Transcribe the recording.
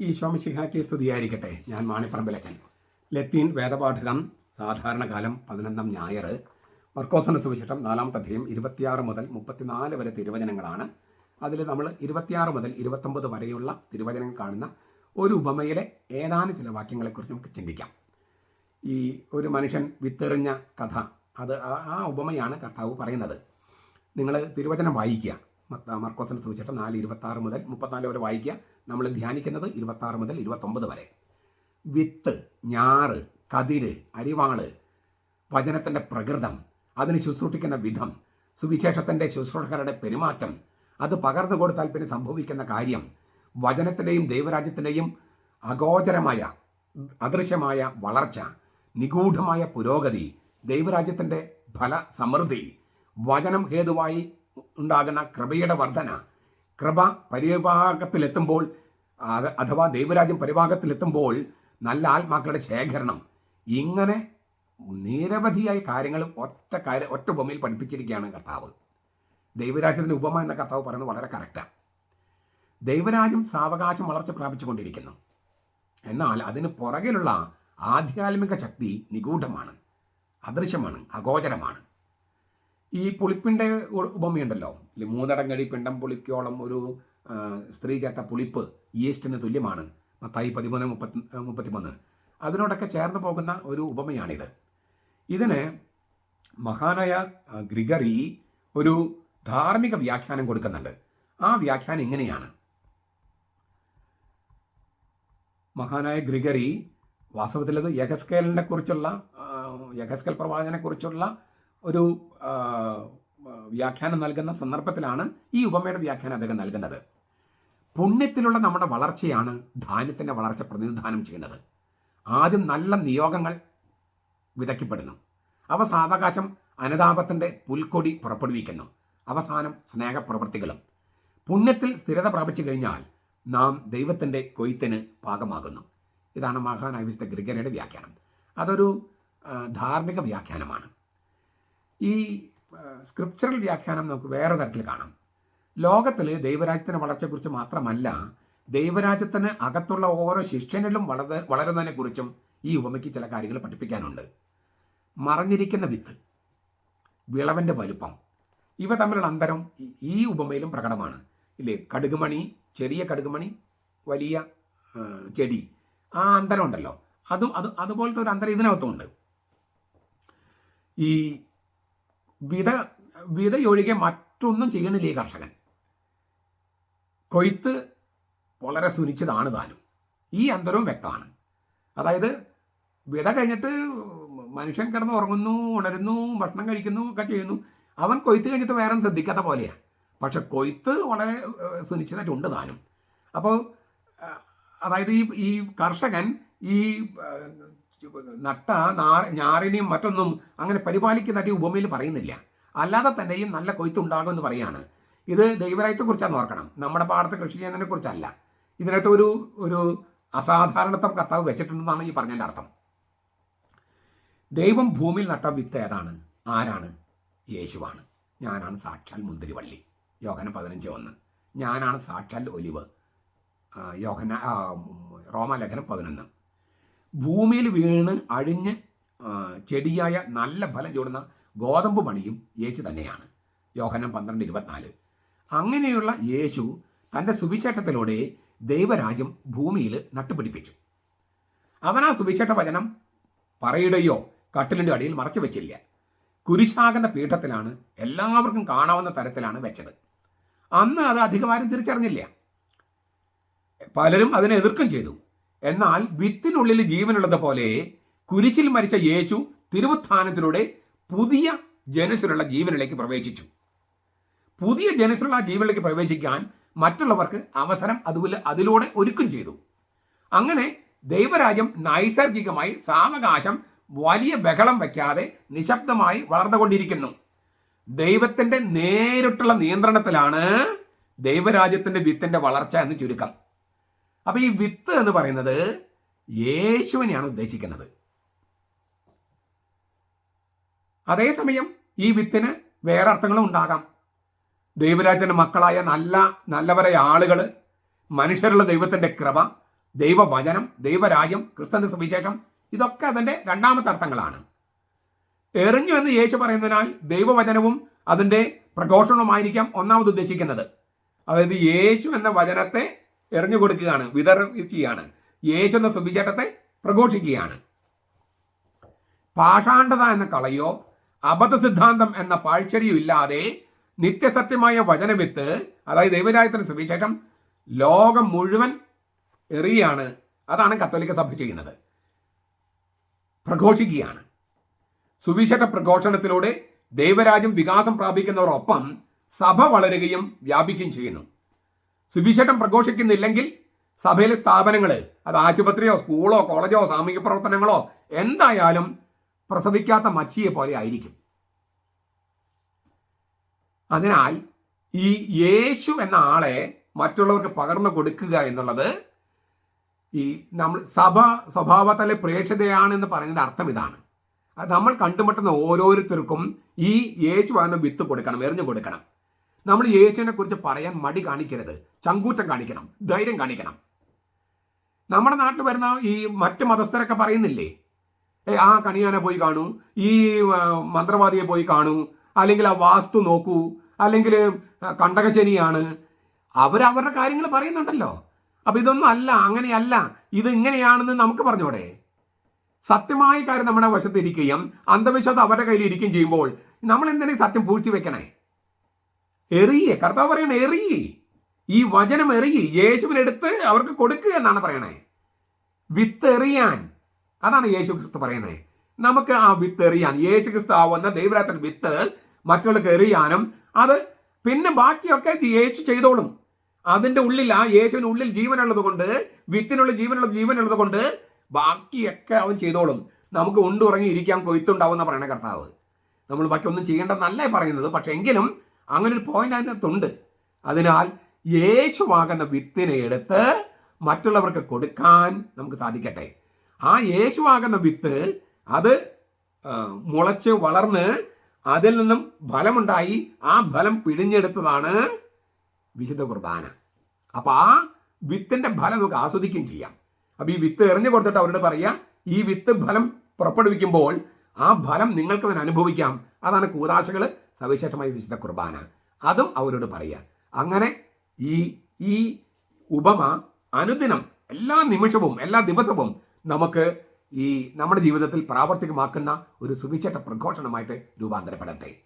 ഈ ശോമശിഹാക്കി സ്തുതിയായിരിക്കട്ടെ. ഞാൻ മാണിപ്പറമ്പിലച്ചൻ. ലത്തീൻ വേദപാഠകം സാധാരണകാലം പതിനൊന്നാം ഞായർ. മർക്കോസന സുവിശേഷം നാലാമത്തെ അധ്യയം ഇരുപത്തിയാറ് മുതൽ മുപ്പത്തിനാല് വരെ തിരുവചനങ്ങളാണ്. അതിൽ നമ്മൾ ഇരുപത്തിയാറ് മുതൽ ഇരുപത്തൊമ്പത് വരെയുള്ള തിരുവചനങ്ങൾ കാണുന്ന ഒരു ഉപമയിലെ ഏതാനും ചില വാക്യങ്ങളെക്കുറിച്ച് നമുക്ക് ചിന്തിക്കാം. ഈ ഒരു മനുഷ്യൻ വിത്തെറിഞ്ഞ കഥ അത് ആ- ഉപമയാണ് കർത്താവ് പറയുന്നത്. നിങ്ങൾ തിരുവചനം വായിക്കുക. മർക്കോസിന് സൂചിച്ചിട്ട് നാല് ഇരുപത്താറ് മുതൽ മുപ്പത്തിനാല് വരെ വായിക്കുക. നമ്മൾ ധ്യാനിക്കുന്നത് ഇരുപത്താറ് മുതൽ ഇരുപത്തൊമ്പത് വരെ. വിത്ത് ഞാറ് കതിര് അരിവാൾ വചനത്തിന്റെ പ്രകൃതം അതിന് ശുശ്രൂഷിക്കുന്ന വിധം സുവിശേഷത്തിന്റെ ശുശ്രൂഷകരുടെ പെരുമാറ്റം അത് പകർന്നു കൊടുത്താൽ പിന്നെ സംഭവിക്കുന്ന കാര്യം വചനത്തിന്റെയും ദൈവരാജ്യത്തിന്റെയും അഗോചരമായ അദൃശ്യമായ വളർച്ച നിഗൂഢമായ പുരോഗതി ദൈവരാജ്യത്തിന്റെ ഫല സമൃദ്ധി വചനം ഹേതുവായി ഉണ്ടാകുന്ന കൃപയുടെ വർധന കൃപ പരിഭാഗത്തിലെത്തുമ്പോൾ അഥവാ ദൈവരാജ്യം പരിഭാഗത്തിലെത്തുമ്പോൾ നല്ല ആത്മാക്കളുടെ ശേഖരണം. ഇങ്ങനെ നിരവധിയായ കാര്യങ്ങൾ ഒറ്റ കാര്യം ഒറ്റ ഉപമയിൽ പഠിപ്പിച്ചിരിക്കുകയാണ് കർത്താവ്. ദൈവരാജ്യത്തിന്റെ ഉപമ എന്ന കർത്താവ് പറയുന്നത് വളരെ കറക്റ്റാണ് ദൈവരാജ്യം സാവകാശം വളർച്ച പ്രാപിച്ചുകൊണ്ടിരിക്കുന്നു. എന്നാൽ അതിന് പുറകിലുള്ള ആധ്യാത്മിക ശക്തി നിഗൂഢമാണ് അദൃശ്യമാണ് അഗോചരമാണ്. ഈ പുളിപ്പിന്റെ ഉപമയുണ്ടല്ലോ. ഇല്ലേ, മൂന്നടങ്ങടി പിണ്ടം പുളിക്കോളം ഒരു സ്ത്രീ ചേർത്ത പുളിപ്പ് ഈസ്റ്റിന് തുല്യമാണ്. മത്തായി പതിമൂന്ന് മുപ്പത്തി മുപ്പത്തിമൂന്ന്. അതിനോടൊക്കെ ചേർന്ന് പോകുന്ന ഒരു ഉപമയാണിത്. ഇതിന് മഹാനായ ഗ്രിഗറി ഒരു ധാർമ്മിക വ്യാഖ്യാനം കൊടുക്കുന്നുണ്ട്. ആ വ്യാഖ്യാനം ഇങ്ങനെയാണ്. മഹാനായ ഗ്രിഗറി വാസ്തവത്തിൽ അത് യഹസ്കേലിനെ കുറിച്ചുള്ള യഹസ്കേൽ പ്രവാചനെ കുറിച്ചുള്ള ഒരു വ്യാഖ്യാനം നൽകുന്ന സന്ദർഭത്തിലാണ് ഈ ഉപമയുടെ വ്യാഖ്യാനം അദ്ദേഹം നൽകുന്നത്. പുണ്യത്തിലുള്ള നമ്മുടെ വളർച്ചയാണ് ധാന്യത്തിന്റെ വളർച്ച പ്രതിനിധാനം ചെയ്യുന്നത്. ആദ്യം നല്ല നിയോഗങ്ങൾ വിതയ്ക്കപ്പെടുന്നു. അവ സാവകാശം അനുതാപത്തിന്റെ പുൽക്കൊടി പുറപ്പെടുവിക്കുന്നു. അവസാനം സ്നേഹപ്രവൃത്തികളും പുണ്യത്തിൽ സ്ഥിരത പ്രാപിച്ചു കഴിഞ്ഞാൽ നാം ദൈവത്തിന്റെ കൊയ്ത്തിന് പാകമാകുന്നു. ഇതാണ് മഹാനായ വിശുദ്ധ ഗ്രിഗരയുടെ വ്യാഖ്യാനം. അതൊരു ധാർമ്മിക വ്യാഖ്യാനമാണ്. ഈ സ്ക്രിപ്ചറൽ വ്യാഖ്യാനം നമുക്ക് വേറെ തരത്തിൽ കാണാം. ലോകത്തിൽ ദൈവരാജ്യത്തിന്റെ വളർച്ചയെക്കുറിച്ച് മാത്രമല്ല ദൈവരാജ്യത്തിന് അകത്തുള്ള ഓരോ ശിഷ്യനിലും വളർ വളരുന്നതിനെക്കുറിച്ചും ഈ ഉപമയ്ക്ക് ചില കാര്യങ്ങൾ പഠിപ്പിക്കാനുണ്ട്. മറഞ്ഞിരിക്കുന്ന വിത്ത് വിളവിന്റെ വലുപ്പം ഇവ തമ്മിലുള്ള അന്തരം ഈ- ഉപമയിലും പ്രകടമാണ്. ഇല്ലേ കടുകുമണി ചെറിയ കടുകുമണി വലിയ ചെടി ആ അന്തരം ഉണ്ടല്ലോ. അതും അത് അതുപോലത്തെ ഒരു അന്തരം ഇതിനകത്തുമുണ്ട്. ഈ വിത വിതയൊഴികെ മറ്റൊന്നും ചെയ്യണില്ല ഈ കർഷകൻ. കൊയ്ത്ത് വളരെ സുരിച്ചതാണ് താനും. ഈ അന്തരവും വ്യക്തമാണ്. അതായത് വിത കഴിഞ്ഞിട്ട് മനുഷ്യൻ കിടന്ന് ഉറങ്ങുന്നു ഉണരുന്നു ഭക്ഷണം കഴിക്കുന്നു ഒക്കെ ചെയ്യുന്നു. അവൻ കൊയ്ത്ത് കഴിഞ്ഞിട്ട് വേറെ ശ്രദ്ധിക്കാത്ത പോലെയാണ് പക്ഷെ കൊയ്ത്ത് വളരെ സുനിശ്ചിതമായിട്ടുണ്ട് താനും. അപ്പോൾ അതായത് ഈ ഈ കർഷകൻ ഈ നട്ട ഞാറിനെയും മറ്റൊന്നും അങ്ങനെ പരിപാലിക്കുന്നതായിട്ട് ഈ ഉപമയിൽ പറയുന്നില്ല. അല്ലാതെ തന്നെയും നല്ല കൊയ്ത്തുണ്ടാകുമെന്ന് പറയാണ്. ഇത് ദൈവരായത്തെക്കുറിച്ചാണ് ഓർക്കണം. നമ്മുടെ പാടത്ത് കൃഷി ചെയ്യുന്നതിനെ കുറിച്ചല്ല ഇതിനകത്ത് ഒരു ഒരു അസാധാരണത്വം കർത്താവ് വെച്ചിട്ടുണ്ടെന്നാണ് ഈ പറഞ്ഞതിന്റെ അർത്ഥം. ദൈവം ഭൂമിയിൽ നട്ട വിത്ത് ഏതാണ്? ആരാണ്? യേശുവാണ്. ഞാനാണ് സാക്ഷാൽ മുന്തിരിവള്ളി. യോഹന പതിനഞ്ച് ഒന്ന്. ഞാനാണ് സാക്ഷാൽ ഒലിവ്. യോഹന റോമാലേഖനം പതിനൊന്ന്. ഭൂമിയിൽ വീണ് അഴിഞ്ഞ് ചെടിയായ നല്ല ഫലം ചൂടുന്ന ഗോതമ്പ് മണിയും യേശു തന്നെയാണ്. യോഹനം പന്ത്രണ്ട് ഇരുപത്തിനാല്. അങ്ങനെയുള്ള യേശു തന്റെ സുവിശേഷത്തിലൂടെ ദൈവരാജ്യം ഭൂമിയിൽ നട്ടുപിടിപ്പിച്ചു. അവൻ ആ സുവിശേഷ വചനം പറയുകയോ കട്ടിലിന്റെ അടിയിൽ മറച്ചു വെച്ചില്ല. കുരിശാകുന്ന പീഠത്തിലാണ് എല്ലാവർക്കും കാണാവുന്ന തരത്തിലാണ് വെച്ചത്. അന്ന് അത് അധികമാരും തിരിച്ചറിഞ്ഞില്ല. പലരും അതിനെ എതിർക്കും ചെയ്തു. എന്നാൽ വിത്തിനുള്ളിൽ ജീവനുള്ളത് പോലെ കുരിശിൽ മരിച്ച യേശു തിരുവുത്ഥാനത്തിലൂടെ പുതിയ ജനസിലുള്ള ജീവനിലേക്ക് പ്രവേശിച്ചു. പുതിയ ജനസിലുള്ള ജീവനിലേക്ക് പ്രവേശിക്കാൻ മറ്റുള്ളവർക്ക് അവസരം അതുപോലെ അതിലൂടെ ഒരുക്കും ചെയ്തു. അങ്ങനെ ദൈവരാജ്യം നൈസർഗികമായി സാവകാശം വലിയ ബഹളം വയ്ക്കാതെ നിശബ്ദമായി വളർന്നുകൊണ്ടിരിക്കുന്നു. ദൈവത്തിന്റെ നേരിട്ടുള്ള നിയന്ത്രണത്തിലാണ് ദൈവരാജ്യത്തിന്റെ വിത്തിന്റെ വളർച്ച എന്ന് ചുരുക്കം. അപ്പൊ ഈ വിത്ത് എന്ന് പറയുന്നത് യേശുവിനെയാണ് ഉദ്ദേശിക്കുന്നത്. അതേസമയം ഈ വിത്തിന് വേറെ അർത്ഥങ്ങളും ഉണ്ടാകാം. ദൈവരാജ്യന്റെ മക്കളായ നല്ല നല്ലവരെ ആളുകൾ മനുഷ്യരുള്ള ദൈവത്തിന്റെ കൃപ ദൈവവചനം ദൈവരാജ്യം ക്രിസ്തന്റെ സുവിശേഷം ഇതൊക്കെ അതിന്റെ രണ്ടാമത്തെ അർത്ഥങ്ങളാണ്. എറിഞ്ഞു എന്ന് യേശു പറയുന്നതിനാൽ ദൈവവചനവും അതിന്റെ പ്രഘോഷണവുമായിരിക്കാം ഒന്നാമത് ഉദ്ദേശിക്കുന്നത്. അതായത് യേശു എന്ന വചനത്തെ എറിഞ്ഞു കൊടുക്കുകയാണ് വിതറിക്കുകയാണ് യേശു എന്ന സുവിശേഷത്തെ പ്രഘോഷിക്കുകയാണ്. പാഷാണ്ഡത എന്ന കളയോ അബദ്ധ സിദ്ധാന്തം എന്ന പാഴ്ചരിയോ ഇല്ലാതെ നിത്യസത്യമായ വചനവിത്ത് അതായത് ദൈവരാജ്യത്തിന് സുവിശേഷം ലോകം മുഴുവൻ എറിയാണ് അതാണ് കത്തോലിക്ക സഭ ചെയ്യുന്നത്. പ്രഘോഷിക്കുകയാണ്. സുവിശേഷ പ്രഘോഷണത്തിലൂടെ ദൈവരാജ്യം വികാസം പ്രാപിക്കുന്നവരോടൊപ്പം സഭ വളരുകയും വ്യാപിക്കുകയും ചെയ്യുന്നു. സുവിശേഷം പ്രഘോഷിക്കുന്നില്ലെങ്കിൽ സഭയിലെ സ്ഥാപനങ്ങൾ അത് ആശുപത്രിയോ സ്കൂളോ കോളേജോ സാമൂഹിക പ്രവർത്തനങ്ങളോ എന്തായാലും പ്രസവിക്കാത്ത മച്ചിയെ പോലെ ആയിരിക്കും. അതിനാൽ ഈ യേശു എന്ന ആളെ മറ്റുള്ളവർക്ക് പകർന്നു കൊടുക്കുക എന്നുള്ളത് ഈ നമ്മൾ സഭ സ്വഭാവത്തിലെ പ്രേക്ഷിതയാണെന്ന് പറയുന്നതിന്റെ അർത്ഥം ഇതാണ്. അത് നമ്മൾ കണ്ടുമുട്ടുന്ന ഓരോരുത്തർക്കും ഈ യേശു എന്ന വിത്ത് കൊടുക്കണം എറിഞ്ഞു കൊടുക്കണം. നമ്മൾ യേശുവിനെ കുറിച്ച് പറയാൻ മടി കാണിക്കരുത്. ചങ്കൂറ്റം കാണിക്കണം. ധൈര്യം കാണിക്കണം. നമ്മുടെ നാട്ടിൽ വരുന്ന ഈ മറ്റ് മതസ്ഥരൊക്കെ പറയുന്നില്ലേ? ഏ ആ കണിയാനെ പോയി കാണൂ. ഈ മന്ത്രവാദിയെ പോയി കാണൂ. അല്ലെങ്കിൽ ആ വാസ്തു നോക്കൂ. അല്ലെങ്കിൽ കണ്ടകശനിയാണ്. അവരവരുടെ കാര്യങ്ങൾ പറയുന്നുണ്ടല്ലോ. അപ്പൊ ഇതൊന്നും അല്ല അങ്ങനെയല്ല. ഇത് ഇങ്ങനെയാണെന്ന് നമുക്ക് പറഞ്ഞോടെ. സത്യമായ കാര്യം നമ്മുടെ വശത്തിരിക്കുകയും അന്ധവിശ്വാസം അവരുടെ കയ്യിൽ ഇരിക്കുകയും ചെയ്യുമ്പോൾ നമ്മൾ എന്തിനാ സത്യം പൂഴ്ത്തി വെക്കണേ? എറിയേ. കർത്താവ് പറയണേ എറിയേ. ഈ വചനം എറിയേ. യേശുവിനെടുത്ത് അവർക്ക് കൊടുക്കുക എന്നാണ് പറയണേ. വിത്ത് എറിയാൻ. അതാണ് യേശു ക്രിസ്തു പറയണേ. നമുക്ക് ആ വിത്ത് എറിയാൻ. യേശു ക്രിസ്തു ആവുന്ന ദൈവരാത്രൻ വിത്ത് മറ്റുള്ളവർക്ക് എറിയാനും അത് പിന്നെ ബാക്കിയൊക്കെ യേശു ചെയ്തോളും. അതിന്റെ ഉള്ളിൽ ആ യേശുവിന്റെ ഉള്ളിൽ ജീവനുള്ളത് കൊണ്ട് വിത്തിനുള്ള ജീവനുള്ള ജീവനുള്ളത് കൊണ്ട് ബാക്കിയൊക്കെ അവൻ ചെയ്തോളും. നമുക്ക് ഉണ്ടുറങ്ങി ഇരിക്കാൻ കൊയ്ത്തുണ്ടാവും എന്ന് പറയണ കർത്താവ്. നമ്മൾ ബാക്കി ഒന്നും ചെയ്യേണ്ടെന്നല്ലേ പറയുന്നത്. പക്ഷെ എങ്കിലും അങ്ങനെ ഒരു പോയിന്റ് അതിനകത്തുണ്ട്. അതിനാൽ യേശുവാകുന്ന വിത്തിനെ എടുത്ത് മറ്റുള്ളവർക്ക് കൊടുക്കാൻ നമുക്ക് സാധിക്കട്ടെ. ആ യേശുവാകുന്ന വിത്ത് അത് മുളച്ച് വളർന്ന് അതിൽ നിന്നും ഫലമുണ്ടായി. ആ ഫലം പിഴിഞ്ഞെടുത്തതാണ് വിശുദ്ധ കുർബാന. അപ്പൊ ആ വിത്തിന്റെ ഫലം നമുക്ക് ആസ്വദിക്കുകയും ചെയ്യാം. അപ്പൊ ഈ വിത്ത് എറിഞ്ഞു കൊടുത്തിട്ട് അവരോട് പറയാം ഈ വിത്ത് ഫലം പുറപ്പെടുവിക്കുമ്പോൾ ആ ഫലം നിങ്ങൾക്ക് തന്നെ അനുഭവിക്കാം. അതാണ് കൂതാശകൾ സവിശേഷമായി വിശുദ്ധ കുർബാന. അതും അവരോട് പറയുക. അങ്ങനെ ഈ ഈ ഉപമ അനുദിനം എല്ലാ നിമിഷവും എല്ലാ ദിവസവും നമുക്ക് ഈ നമ്മുടെ ജീവിതത്തിൽ പ്രാവർത്തികമാക്കുന്ന ഒരു സുവിശേഷ പ്രഘോഷണമായിട്ട് രൂപാന്തരപ്പെടട്ടെ.